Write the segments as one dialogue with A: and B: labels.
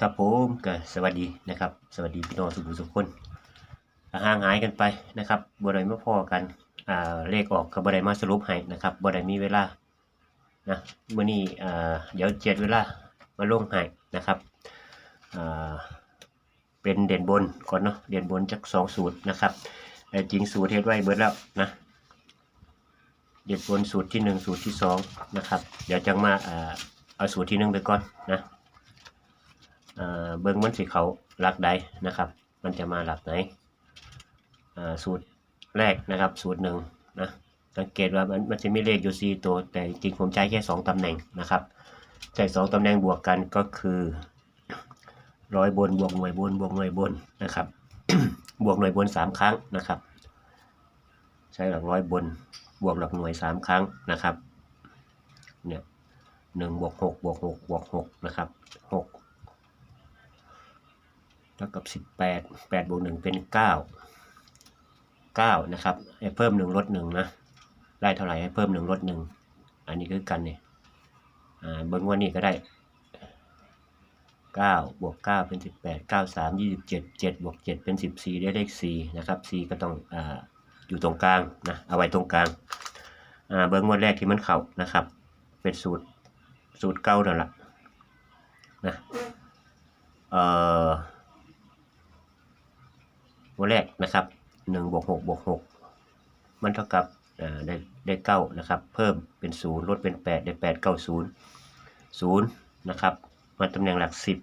A: ครับผมก็สวัสดีนะครับ สวัสดีพี่น้องสุขุสุขคนห่างหายกันไปนะครับบ่ได้มาพอกันอ่าเลขออกก็บ่ได้มาสรุปให้นะครับบ่ได้มีเวลานะมื้อนี้อ่าเดี๋ยวเจ็ดเวลามาลงให้นะครับอ่าเป็นเด่นบนก่อนเนาะเด่นบนจากสองสูตรนะครับแต่จริงสูตรเฮ็ดไว้เบิดแล้วนะเด่นบนสูตรที่หนึ่งสูตรที่สองนะครับเดี๋ยวจังมาอ่าเอาสูตรที่หนึ่งไปก่อนนะ เบิ้งมันสิเขาหลักใดนะครับ มันจะมาหลักไหนสูตรแรกนะครับ สูตรหนึ่งนะสังเกตว่ามันมันจะมีเลขอยู่สี่ตัว แต่จริงผมใช้แค่สองตำแหน่งนะครับใช้สองตำแหน่งบวกกันก็คือร้อยบนบวกหน่วยบนบวกหน่วยบนนะครับ บวกหน่วยบนสามครั้งนะครับ ใช้หลักร้อยบนบวกหลักหน่วยสามครั้งนะครับเนี่ยหนึ่งบวกหกบวกหกบวกหกนะครับหก เท่ากับสิบแปดแปดบวกหนึ่งเป็นเก้าเก้านะครับให้เพิ่มหนึ่งลดหนึ่งนะ ได้เท่าไหร่ให้เพิ่มหนึ่งลดหนึ่งอันนี้คือกันเนี่ยเบิ้งวันนี้ก็ได้เก้าบวกเก้าเป็นสิบแปดเก้าสามยี่สิบเจ็ดเจ็ดบวกเจ็ดเป็นสิบสี่ได้เลขสี่นะครับสี่ก็ต้องออยู่ตรงกลางนะ เอาไว้ตรงกลาง เบิ้งวันแรกที่มันเข่านะครับ เป็นสูตรสูตรเก้านั่นแหละนะ เอ่อ ตัวแรกนะครับหนึ่งบวกหกบวกหกมันเท่ากับได้ได้เก้านะครับ เพิ่มเป็นศูนย์ลดเป็นแปดได้แปดเก้าศูนย์ศูนย์นะครับมาตำแหน่งหลักสิบ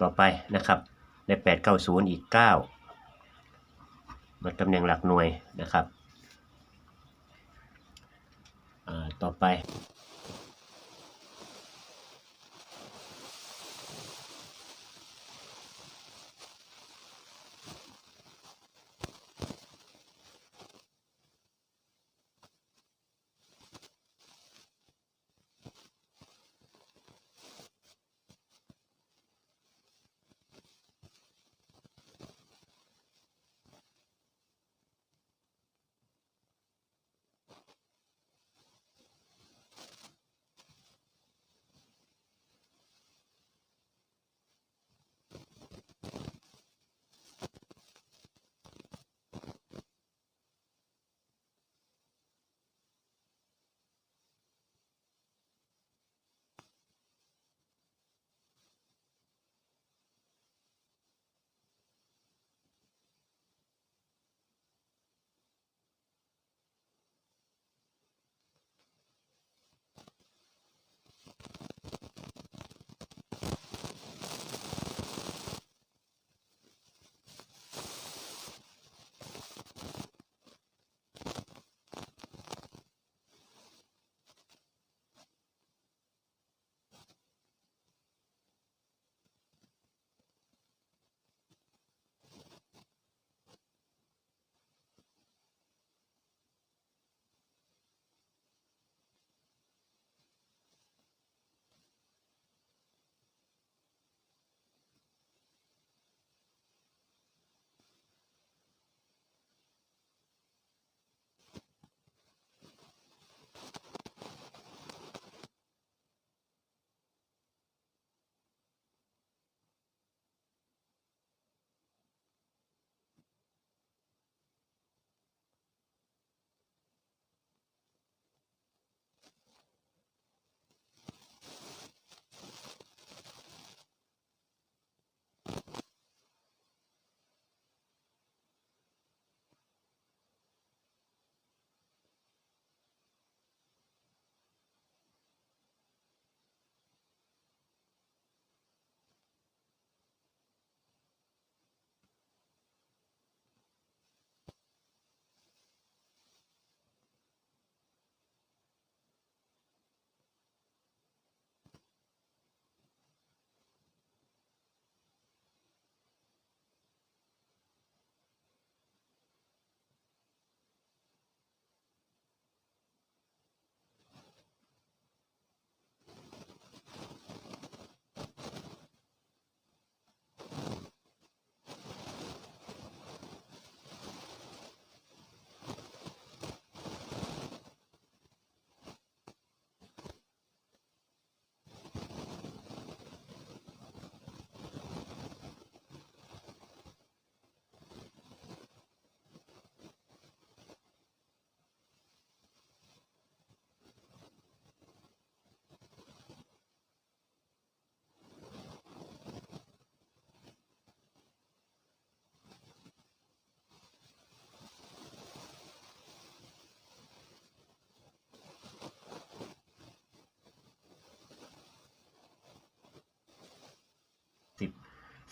A: ต่อไปนะครับได้แปดเก้าศูนย์อีกเก้ามาตำแหน่งหลักหน่วยนะครับต่อไป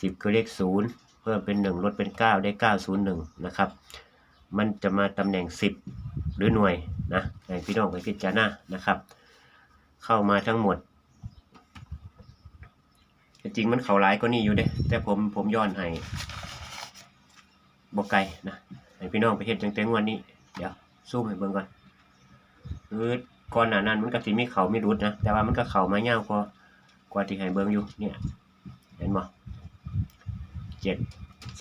A: 10 คือเลข 0 เพิ่มเป็น 1 ลดเป็น 9 ได้ 901 นะครับ มันจะมาตำแหน่ง 10 หรือหน่วยนะให้พี่น้องไปพิจารณานะครับ เข้ามาทั้งหมดจริงมันเข่าหลายก็นี่อยู่เด้แต่ผมผมย้อนให้บอกไก่นะให้พี่น้องไปเห็นจังเต็งวันนี้ เดี๋ยวสู้ให้เบิ่งก่อนคือก่อนหน้านั้นมันก็สิมีเข่าไม่รุดนะ แต่ว่ามันก็เข่ามาเง่าพอกว่าที่ให้เบิ่งอยู่เนี่ย เห็นบ่ เจ็ด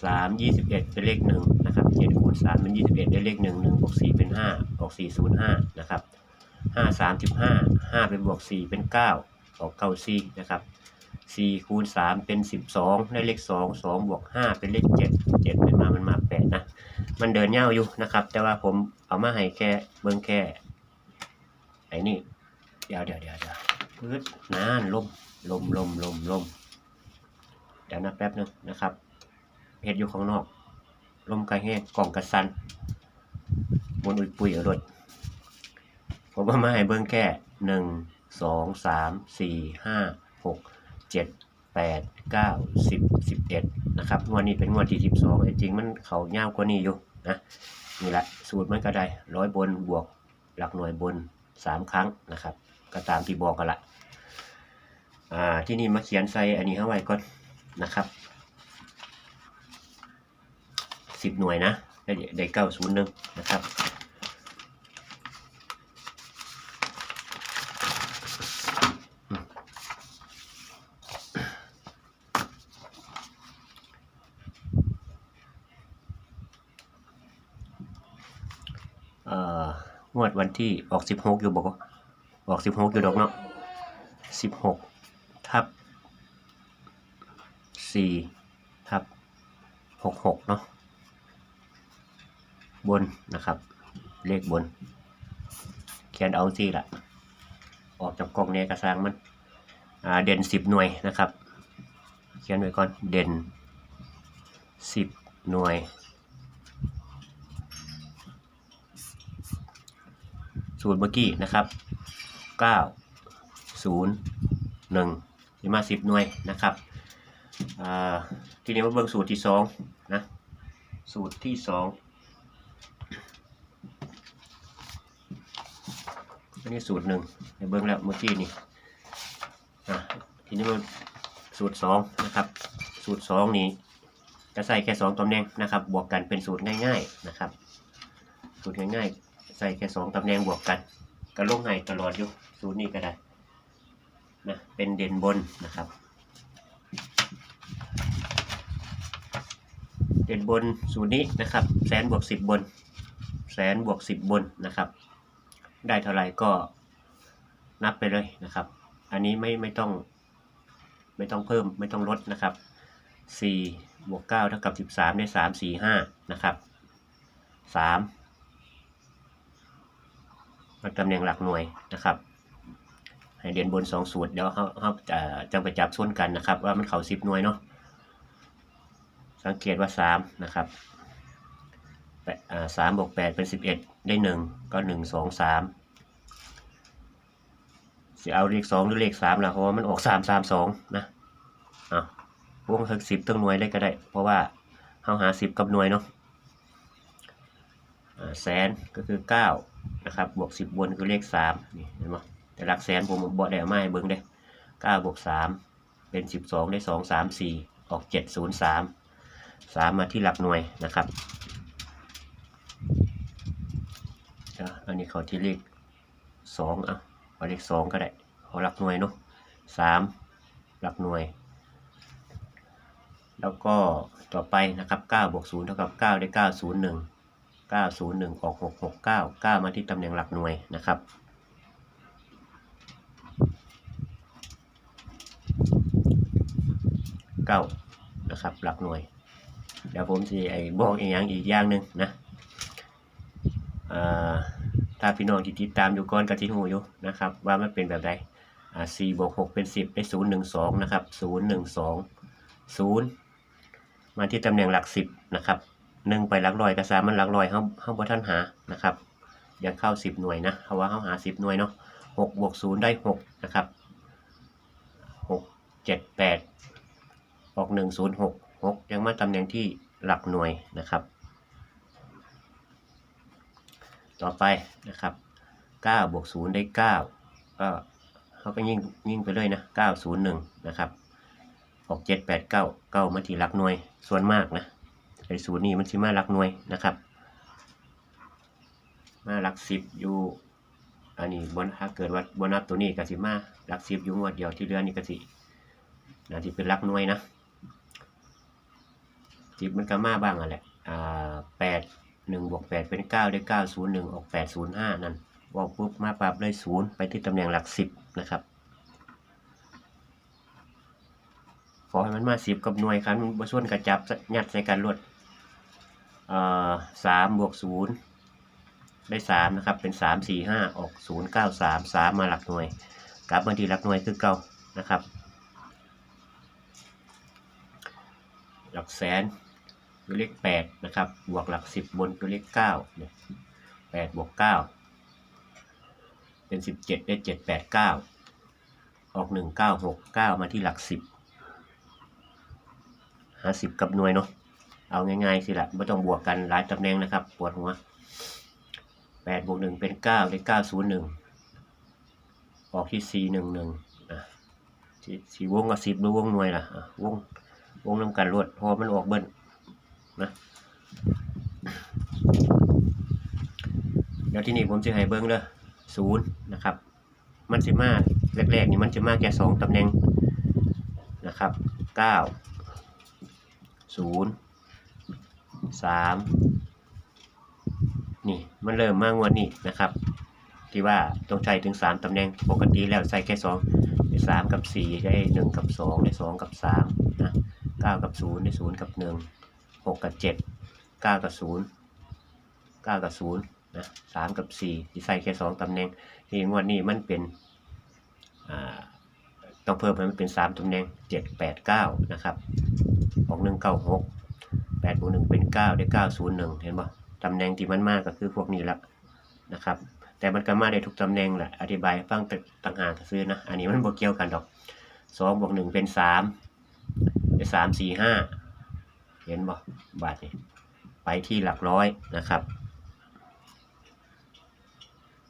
A: สามยี่สิบเอ็ดเป็นเลขหนึ่งนะครับเจ็ดคูณสามเป็นยี่สิบเอ็ดได้เลขหนึ่งหนึ่งบวกสี่เป็นห้าออกสี่ศูนย์ห้านะครับห้าสามสิบห้าห้าเป็นบวกสี่เป็นเก้าออกเก้าสี่นะครับสี่คูณสามเป็นสิบสองได้เลขสองสองบวกห้าเป็นเลขเจ็ดเจ็ดเป็นมามันมาแปดนะมันเดินเง่าอยู่นะครับ แต่ว่าผมเอามาให้แค่เบิ้องแค่ไอ้นี่เดี๋ยวเดี๋ยวเดี๋ยวเดี๋ยวพืดนานลมลมลมลมลมเดี๋ยวนะแป๊บนึงนะครับ เห็ดอยู่ข้างนอก ลมกระแห้งกล่องกระสันบนอุยปุยอารถผมเอามาให้เบิ้งแค่หนึ่งสองสามสี่ห้าหกเจ็ดแปดเก้าสิบสิบเอ็ดนะครับงวดนี้เป็นงวดที่สิบสองจริงมันเขายาวกว่านี้อยู่นะนี่แหละสูตรมันก็ได้ร้อยบนบวกหลักหน่วยบนสามครั้งนะครับ ก็ตามที่บอกกันละอ่าที่นี่มาเขียนใส่อันนี้เข้าไว้ก่อนนะครับ สิบหน่วยนะได้เก้าศูนย์หนึ่งนะครับเอ่องวดวันที่ออกสิบหกอยู่บอกว่าออกสิบหกอยู่ดอกเนาะสิบหกทับสี่ทับหกหกเนาะ บนนะครับ เลขบน เขียนเอาสิละออกจากกล่องเนี้ยกระซังมันเด่นสิบหน่วยนะครับ เขียนไว้ก่อนเด่นสิบหน่วยสูตรเมื่อกี้นะครับเก้าศูนย์หนึ่งจะมาสิบหน่วยนะครับทีนี้มาเบิ่งสูตรที่สองนะสูตรที่สอง อันนี้สูตรหนึ่งเบิ่งแล้วเมื่อกี้นี่ทีนี้มาสูตรสองนะครับ สูตรสองนี้จะใส่แค่สองตำแหน่งนะครับ บวกกันเป็นสูตรง่าย ๆนะครับ สูตรง่ายๆ ใส่แค่สองตำแหน่งบวกกันก็ลงให้ตลอดอยู่สูตรนี้ก็ได้นะเป็นเด่นบนนะครับ เด่นบนสูตรนี้นะครับ แสนบวกสิบบน แสนบวกสิบบนนะครับ ได้เท่าไหร่ก็นับไปเลยนะครับ อันนี้ไม่ไม่ต้องไม่ต้องเพิ่มไม่ต้องลดนะครับสี่บวกเก้าเท่ากับสิบสามได้สามสี่ห้านะครับสามมาตำแหน่งหลักหน่วยนะครับ ให้เรียนบนสองสูตรเดี๋ยวเขาเขาจะจะไปจับส่วนกันนะครับ ว่ามันเข่าสิบหน่วยเนาะสังเกตว่าสามนะครับ สามบวกแปดเป็นสิบเอ็ดได้หนึ่งก็หนึ่งสองสามจะเอาเลขสองหรือเลขสามล่ะเพราะว่ามันออกสามสามสองนะอะวงถึงสิบตั้งหน่วยเลยก็ได้ เพราะว่าเขาหาสิบกับหน่วยเนาะแสนก็คือเก้านะครับบวกสิบบนคือเลขสามนี่เห็นไหมแต่หลักแสนผมบอกได้เอามาให้เบิ้งได้เก้าบวกสามเป็นสิบสองได้สองสามสี่ออกเจ็ดศูนย์สามสามมาที่หลักหน่วยนะครับ อะอันนี้เขาที่เลขสองอะเอาเลขสองก็ได้เอาหลักหน่วยเนาะสามหลักหน่วย แล้วก็ต่อไปนะครับเก้าบวกศูนย์เท่ากับเก้าได้เก้าศูนย์หนึ่ง901ออก669 9 มาที่ตำแหน่งหลักหน่วยนะครับ 9 นะครับ หลักหน่วย เดี๋ยวผมจะไอ้บอกอีกอย่างอีกอย่างหนึ่งนะ ถ้าพี่น้องที่ติดตามอยู่ก่อนกับที่หูอยู่นะครับ ว่ามันเป็นแบบใดอ่า4บวก6เป็น10ได้012นะครับ012 0มาที่ตำแหน่งหลัก10นะครับหนึ่งไปหลักร้อยกระซามันหลักร้อยเขาเขาบ่ท่านหานะครับยังเข้าสิบหน่วยนะเพราะว่าเขาหาสิบหน่วยเนาะหกบวกศูนย์ได้หกนะครับหกเจ็ดแปดออกหนึ่งศูนย์หกหกยังมาตำแหน่งที่หลักหน่วยนะครับ ต่อไปนะครับเก้าบวกศูนย์ได้เก้าก็เขาก็ยิ่งยิ่งไปเลยนะเก้าศูนย์หนึ่งนะครับออกเจ็ดแปดเก้าเก้ามาที่หลักหน่วย ส่วนมากนะไอ้ศูนย์นี่มันสิมาหลักหน่วยนะครับ มาหลักสิบอยู่ อันนี้บนถ้าเกิดว่าบนนับตัวนี้ก็สิมาหลักสิบอยู่งวดเดียวที่เหลือนี่ก็สิน่าจะเป็นหลักหน่วยนะสิบมันก็มาบ้างอะแหละอ่าแปด หนึ่งบวกแปดเป็นเก้าได้เก้าศูนย์หนึ่งออกแปดศูนย์ห้านั่นบอกปุ๊บมาปรับเลยศูนย์ไปที่ตำแหน่งหลักสิบนะครับขอให้มันมาสิบกับหน่วยครับมันบส่วนกระจับยัดใส่กันรวดเอ่อสามบวกศูนย์ได้สามนะครับเป็นสามสี่ห้าออกศูนย์เก้าสามสามมาหลักหน่วยกลับมาที่หลักหน่วยคือเก่านะครับ หลักแสน คือเลขแปดนะครับบวกหลักสิบบนคือเลขเก้าเนี่ยแปดบวกเก้าเป็นสิบเจ็ดได้เจ็ดแปดเก้าออกหนึ่งเก้าหกเก้ามาที่หลักสิบหาสิบกับหน่วยเนาะเอาง่ายๆสิละไม่ต้องบวกกันหลายตำแหน่งนะครับ ปวดหัวแปดบวกหนึ่งเป็นเก้าได้เก้าศูนย์หนึ่งออกที่สี่หนึ่งหนึ่งอะสี่วงกับสิบหรือวงหน่วยล่ะวงวงน้ำกันรวดพอมันออกเบิ้ล นะเดี๋ยวที่นี่ผมจะให้เบิ้งเลยศูนย์นะครับ มันจะมากแรกๆนี่มันจะมากแค่สองตำแหน่งนะครับเก้าศูนย์สามนี่มันเริ่มมางวดนี้นะครับ ที่ว่าต้องใช้ถึงสามตำแหน่งปกติแล้วใส่แค่สองได้สามกับสี่ได้หนึ่งกับสองได้สองกับสามนะเก้ากับศูนย์ได้ศูนย์กับหนึ่ง หกกับเจ็ดเก้ากับศูนย์เก้ากับศูนย์นะสามกับสี่ที่ใส่แค่สองตำแหน่งที่งวดนี้มันเป็นต้องเพิ่มให้มันเป็นสามตำแหน่งเจ็ดแปดเก้านะครับออกหนึ่งเก้าหกแปดบวกหนึ่งเป็นเก้าได้เก้าศูนย์หนึ่งเห็นป่ะตำแหน่งที่มันมากก็คือพวกนี้ละนะครับแต่มันก็มาได้ทุกตำแหน่งแหละอธิบายให้ฟังต่างหากซื้อนะ อันนี้มันบวกเกี่ยวกันดอกสองบวกหนึ่งเป็นสามได้สามสี่ห้า เห็นป่บาทนี่ไปที่หลักร้อยนะครับ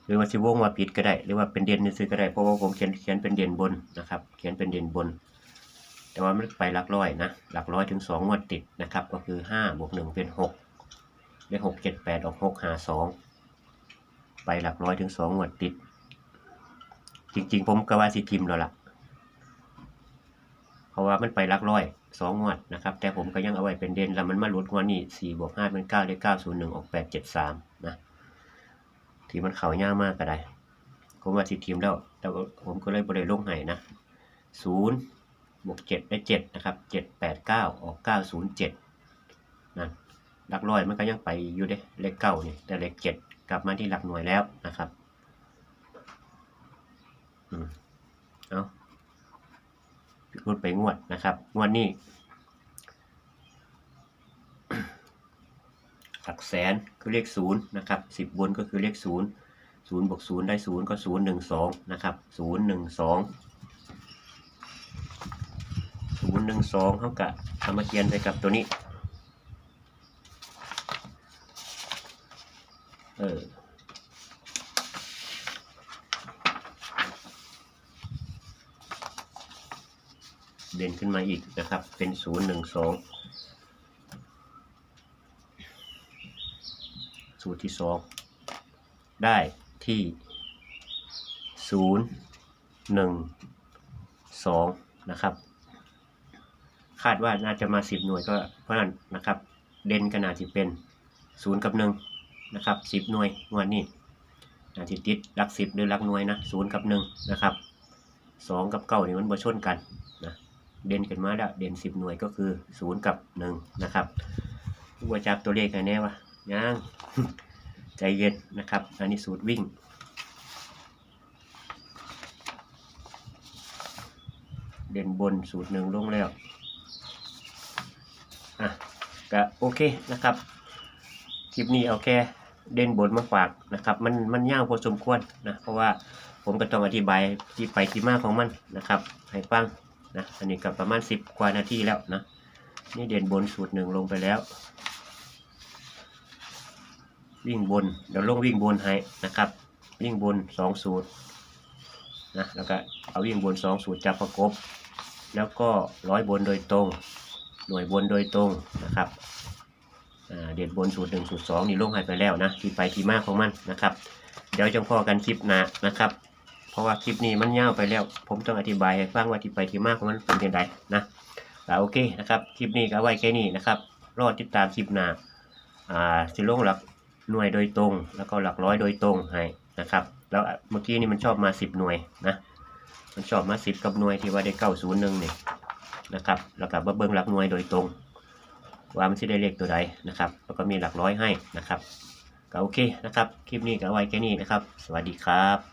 A: หรือว่าชิวงว่าผิดก็ได้ หรือว่าเป็นเด่นซื้อก็ได้ เพราะว่าผมเขียนเขียนเป็นเด่นบนนะครับ เขียนเป็นเด่นบน แต่ว่ามันไปหลักร้อยนะ หลักร้อยถึงสองงวดติดนะครับ ก็คือห้าบวกหนึ่งเป็นหกได้หกเจ็ดแปดออกหกหาสองไปหลักร้อยถึงสองงวดติด จริง ๆ ผมก็ว่าสิพิมพ์แล้วล่ะ เพราะว่ามันไปหลักร้อย สองงวดนะครับ แต่ผมก็ยังเอาไว้เป็นเด่นแล้วมันมาหลุดงวดนี้สี่บวกห้าเป็นเก้าได้เก้าศูนย์หนึ่งออกแปดเจ็ดสามนะที่มันเขาย่ามากก็ได้ผมว่าสิทีมแล้วแต่ว่าผมก็เลยบริลงให้นะศูนย์บวกเจ็ดได้เจ็ดนะครับเจ็ดแปดเก้าออกเก้าศูนย์เจ็ดนั่นหลักร้อยมันก็ยังไปอยู่เด้เลขเก้านี่แต่เลขเจ็ดกลับมาที่หลักหน่วยแล้วนะครับ อืมเอา พูดไปงวดนะครับงวดนี้หลักแสนคือเลขศูนย์นะครับสิบบนก็คือเลขศูนย์ศูนย์บวกศูนย์ได้ศูนย์ก็ศูนย์หนึ่งสองนะครับศูนย์หนึ่งสองศูนย์หนึ่งสองเท่ากับเอามาเขียนไปกับตัวนี้ เออ ด่นขึ้นมาอีกนะครับ เป็นศูนย์หนึ่งสองสูตรที่สองได้ที่ศูนย์หนึ่งสองนะครับ คาดว่าน่าจะมาสิบหน่วยก็เพราะนั้นนะครับ เด่นก็น่าจะเป็นศูนย์กับหนึ่งนะครับสิบหน่วยงวดนี้น่าจะติดหลักสิบหรือหลักหน่วยนะศูนย์กับหนึ่งนะครับสองกับเก้านี่มันบ่ชนกัน เด่นขึ้นมาแล้ว เด่นสิบหน่วยก็คือศูนย์กับหนึ่งนะครับว่าจับตัวเลขกันแน่วะยังใจเย็นนะครับ อันนี้สูตรวิ่ง เด่นบนสูตรหนึ่งลงแล้วอะก็โอเคนะครับคลิปนี้เอาแค่เด่นบนมาฝากนะครับ มันมันยาวพอสมควรนะเพราะว่าผมก็ต้องอธิบายที่ไปที่มาของมันนะครับ ให้ฟัง นะอันนี้ก็ประมาณสิบกว่านาทีแล้วนะ นี่เด่นบนสูตรหนึ่งลงไปแล้ว วิ่งบน เดี๋ยวลงวิ่งบนให้นะครับ วิ่งบนสองสูตรนะแล้วก็เอาวิ่งบนสองสูตรจับประกบ แล้วก็ร้อยบนโดยตรง หน่วยบนโดยตรงนะครับเด่นบนสูตรหนึ่งสูตรสองนี่ลงให้ไปแล้วนะ ที่ไปที่มาของมันนะครับ เดี๋ยวจังพอกันคลิปหน้านะครับ เพราะว่าคลิปนี้มันยาวไปแล้ว ผมต้องอธิบายให้ฟังว่าที่ไปที่มากของมันเป็นยังไงนะแต่โอเคนะครับคลิปนี้ก็ไว้แค่นี้นะครับรอติดตามคลิปหน้าอ่าสิลงหลักหน่วยโดยตรง แล้วก็หลักร้อยโดยตรงให้นะครับแล้วเมื่อกี้นี่มันชอบมาสิบหน่วยนะมันชอบมาสิบกับหน่วยที่ว่าได้เก้าศูนย์หนึ่งเนี่ยนะครับแล้วก็มาเบิ้งหลักหน่วยโดยตรง ว่ามันจะได้เลขตัวใดนะครับ แล้วก็มีหลักร้อยให้นะครับก็โอเคนะครับ คลิปนี้ก็ไว้แค่นี้นะครับ สวัสดีครับ